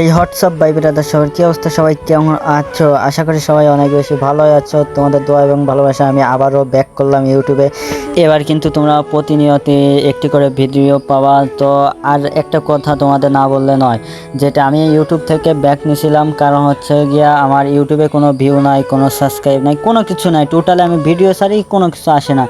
এই WhatsApp by brother সবার কি অবস্থা? সবাই কেমন আছো? আশা করি সবাই অনেক বেশি ভালোই আছো। তোমাদের দোয়া এবং ভালোবাসা আমি আবারও ব্যাক করলাম ইউটিউবে এবার কিন্তু তোমরা প্রতিনিয়ত একটি করে ভিডিও পাওয়া তো আর একটা কথা তোমাদের না বললে নয়, যেটা আমি ইউটিউব থেকে ব্যাক নিয়েছিলাম, কারণ হচ্ছে গিয়া আমার ইউটিউবে কোনো ভিউ নাই, কোনো সাবস্ক্রাইব নাই, কোনো কিছু নাই। টোটালি আমি ভিডিও ছাড়ি, কোনো কিছু আসে না।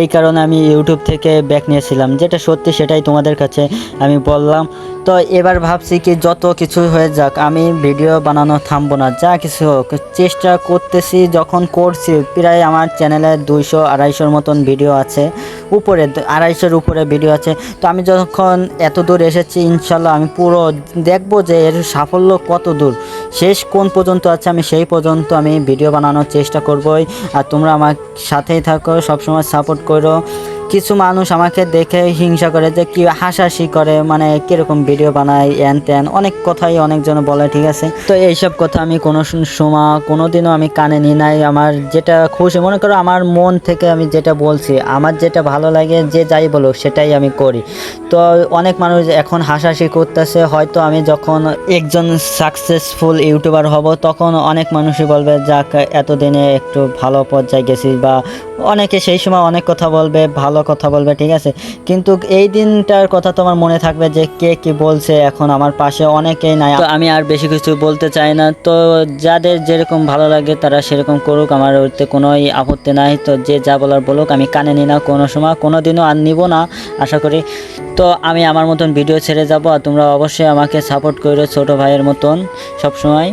এই কারণে আমি ইউটিউব থেকে ব্যাক নিয়েছিলাম। যেটা সত্যি সেটাই তোমাদের কাছে আমি বললাম। তো এবার ভাবছি কি যত কিছু হয়ে যাক, আমি ভিডিও বানানো থামবো না। যা কিছু হোক, চেষ্টা করতেছি, যখন করছি, প্রায় আমার চ্যানেলে দুইশো, আড়াইশোর মতন ভিডিও আছে। উপরে, আড়াইশোর উপরে ভিডিও আছে। তো আমি যখন এত দূর এসেছি, ইনশাল্লাহ আমি পুরো দেখব যে এর সাফল্য কত দূর। শেষ কোন পর্যন্ত আছে, আমি সেই পর্যন্ত আমি ভিডিও বানানোর চেষ্টা করবই। আর তোমরা আমার সাথেই থাকো, সবসময় সাপোর্ট করো। কিছু মানুষ আমাকে দেখে হিংসা করে যে কি হাসাহাসি করে মানে কীরকম ভিডিও বানায়, এন ত্যান অনেক কথাই অনেকজন বলে, ঠিক আছে? তো এইসব কথা আমি কোনো সময় কোনোদিনও আমি কানে নিই নাই। আমার যেটা খুশি, মনে করো আমার মন থেকে আমি যেটা বলছি, আমার যেটা ভালো লাগে, যে যাই বলুক, সেটাই আমি করি। তো অনেক মানুষ এখন হাসাহাসি করতেছে, হয়তো আমি যখন একজন সাকসেসফুল ইউটিউবার হব, তখন অনেক মানুষই বলবে, যাক, এতদিনে একটু ভালো পর্যায়ে গেছি বা অনেকে সেই সময় অনেক কথা বলবে, ভালো কথা বলবে, ঠিক আছে? কিন্তু এই দিনটার কথা তোমার মনে থাকবে যে কে কি বলছে এখন আমার পাশে অনেকেই নাই। তো আমি আর বেশি কিছু বলতে চাই না। তো যাদের যেরকম ভালো লাগে তারা সেরকম করুক, আমার ওইতে কোনোই আপত্তি নাই। তো যে যা বলার বলুক, আমি কানে নিই না কোনো সময় কোনো দিনও আর নিব না, আশা করি। তো আমি আমার মতন ভিডিও ছেড়ে যাব, আর তোমরা অবশ্যই আমাকে সাপোর্ট করো ছোটো ভাইয়ের মতন সবসময়।